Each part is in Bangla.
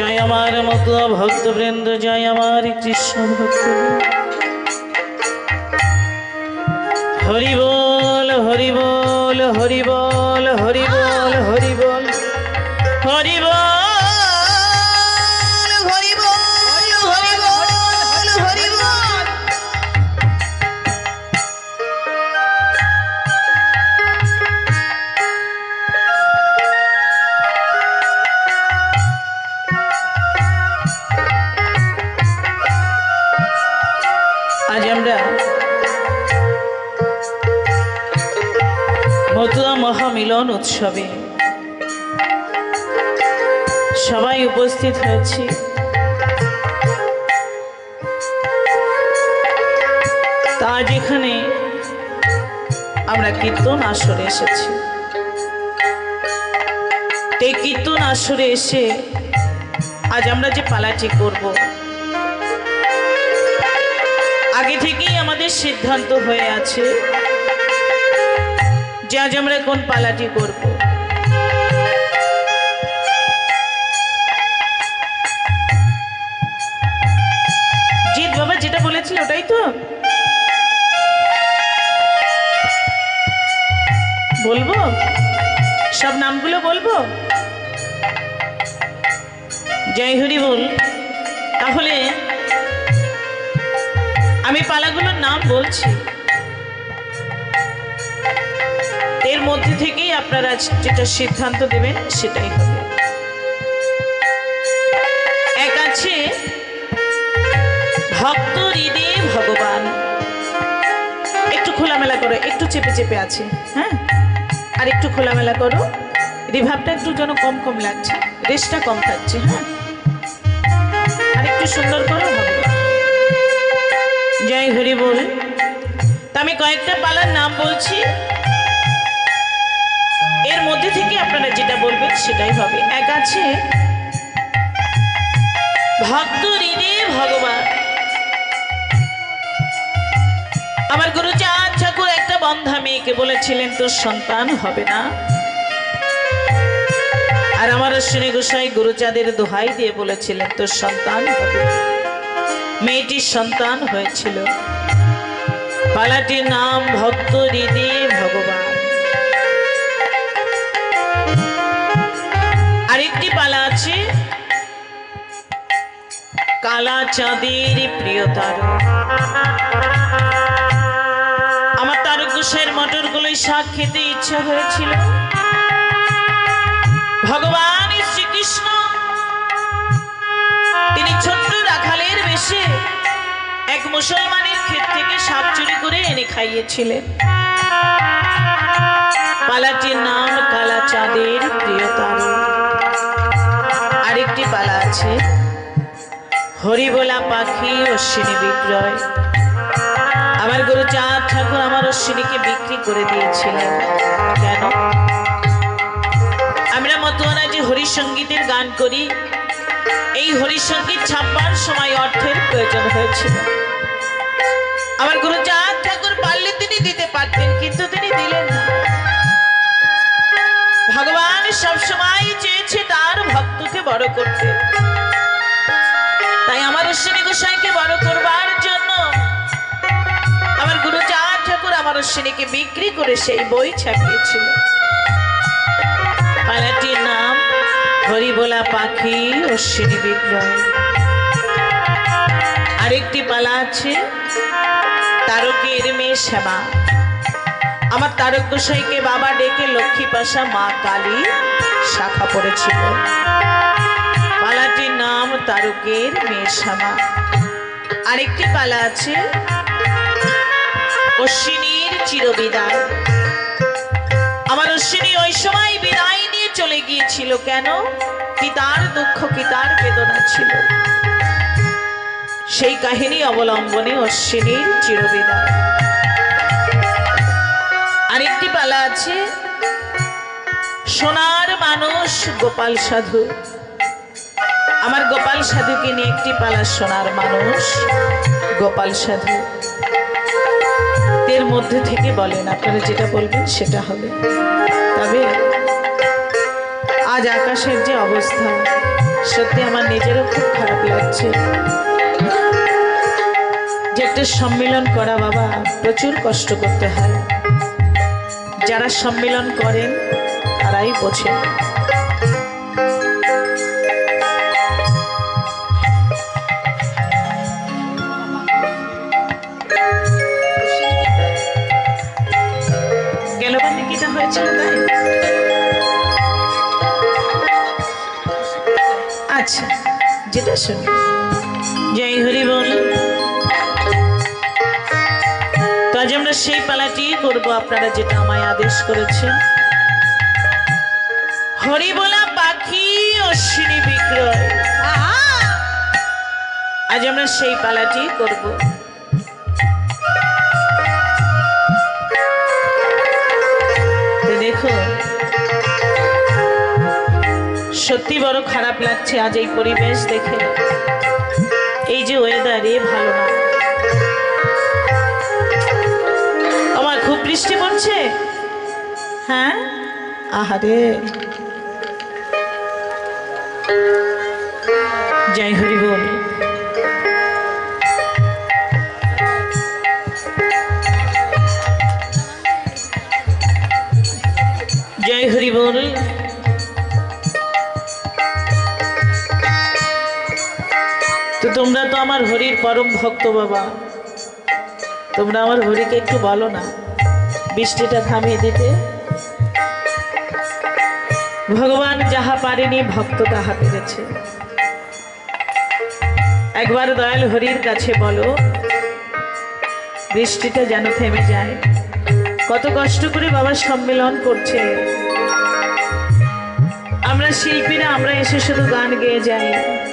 জয় আমার মতো ভক্তবৃন্দ জয় আমার কৃষ্ণ ভক্ত। হরি বল হরি বল হরি বল হরি বল। মহামিলন উৎসবে। সবাই উপস্থিত হয়েছি। তা এখানে আমরা কীর্তন আসরে এসেছি। এই কীর্তন আসরে এসে আজ আমরা যে পালাটি করব, আগে থেকেই আমাদের সিদ্ধান্ত হয়ে আছে যে আজ আমরা কোন পালাটি করব। জিৎ বাবা, যেটা বলেছিল ওটাই তো। বলব? সব নামগুলো বলব? জয় হরি বল। তাহলে আমি পালাগুলোর নাম বলছি। এর মধ্যে থেকেই আপনারা যেটা সিদ্ধান্ত দেবেন সেটাই হবে। এক আছে ভক্ত হৃদে ভগবান। একটু খোলামেলা করো, একটু চেপে চেপে আছে হ্যাঁ? আর একটু খোলামেলা করো। রিভাবটা একটু যেন কম কম লাগছে রেসটা কম থাকছে হ্যাঁ? আর একটু সুন্দর করো জয় হরি বল। আমি কয়েকটা পালার নাম বলছি। আপনারা যেটা বলবেন সেটাই হবে। এক আছে, ভক্ত হৃদে ভগবান। আমার গুরু চাঁদ ঠাকুর একটা বন্ধা মেয়েকে বলেছিলেন, তোর সন্তান হবে না। আর আমার অশ্বিনী গোসাই গুরুচাঁদের দোহাই দিয়ে বলেছিলেন, তোর সন্তান হবে মেয়েটির সন্তান হয়েছিল। পালাটির নাম ভক্ত হৃদে আছে কালা চাঁদের প্রিয় তারক আমার তারক গোসাইয়ের মটরগুলোই শাক খেতে ইচ্ছা হয়েছিল। ভগবান শ্রীকৃষ্ণ, তিনি ছোট্ট রাখালের বেশে এক মুসলমানের ক্ষেত থেকে শাক চুরি করে এনে খাইয়েছিলেন। পালাটির নাম কালা চাঁদের প্রিয় তারক আরেকটি পালা আছে। হরিবোলা পাখি, অশ্বিনী বিক্রয়। আমার গুরু চাঁদ ঠাকুর আমার অশ্বিনীকে বিক্রি করে দিয়েছিলেন। কেন? আমরা মতুয়ারা যে হরিসঙ্গীতের গান করি, এই হরিসঙ্গীত ছাপবার সময় অর্থের প্রয়োজন হয়েছিল। আমার গুরু চাঁদ ঠাকুর পারলে তিনি দিতে পারতেন, কিন্তু তিনি দিলেন অশ্বিনীকে বিক্রি করে সেই বই ছাপিয়েছিল। পালাটির নাম হরিবোলা পাখি অশ্বিনী বিক্রয়। আরেকটি পালা আছে, তারকের মেয়ে শ্যামা। আমার তারক গোসাইকে বাবা ডেকে লক্ষ্মী পাশা মা কালী শাখা পড়েছিল। পালাটির নাম তারকের মেয়ে শ্যামা। আরেকটি পালা আছে অশ্বিনীর চিরবিদায়। আমার অশ্বিনী ওই সময় বিদায় নিয়ে চলে গিয়েছিল কেন? কি তার দুঃখ, কি তার বেদনা ছিল? সেই কাহিনী অবলম্বনে অশ্বিনীর চিরবিদায়। আরেকটি পালা আছে, সোনার মানুষ গোপাল সাধু। আমার গোপাল সাধুকে নিয়ে একটি পালা, সোনার মানুষ গোপাল সাধু। মধ্যে থেকে বলেন, আপনারা যেটা বলবেন সেটা হবে। তবে আজ আকাশের যে অবস্থা, সত্যি আমার নিজেরও খুব খারাপ লাগছে। যে একটা সম্মেলন করা বাবা, প্রচুর কষ্ট করতে হয়। যারা সম্মেলন করেন, তারাই বোঝেন। হয়েছিল তাই আচ্ছা যেটা শুনি। জয় হরি বল। তো আজ আমরা সেই পালাটি করব আপনারা যেটা আমায় আদেশ করেছেন। হরিবোলা পাখি অশ্বিনী বিক্রয়। আজ আমরা সেই পালাটি করব। সত্যি বড় খারাপ লাগছে আজ এই পরিবেশ দেখে। এই যে ওয়েদার এ ভালো না। আমার খুব বৃষ্টি পড়ছে? হ্যাঁ? আহারে। জয় হরি বল আমার হরির পরম ভক্ত বাবা। তোমরা আমার হরিকে একটু বলো না, বৃষ্টিটা থামিয়ে দিতে। ভগবান যাহা পারেনি, ভক্ত তাহা পেরেছে। একবার দয়াল হরির কাছে বলো, বৃষ্টিটা যেন থেমে যায়। কত কষ্ট করে বাবা সম্মেলন করছে। আমরা শিল্পীরা, আমরা এসে শুধু গান গেয়ে যাই।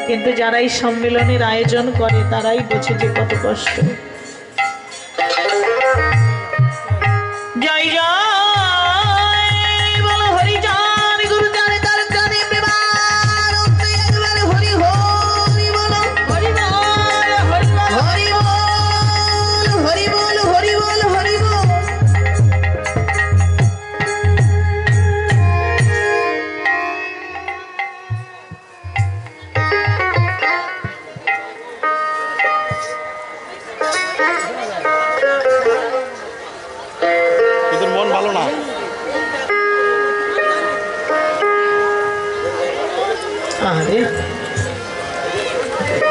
কিন্তু যারা এই সম্মেলনের আয়োজন করে তারাই বোঝে যে কত কষ্ট। জয় জয়।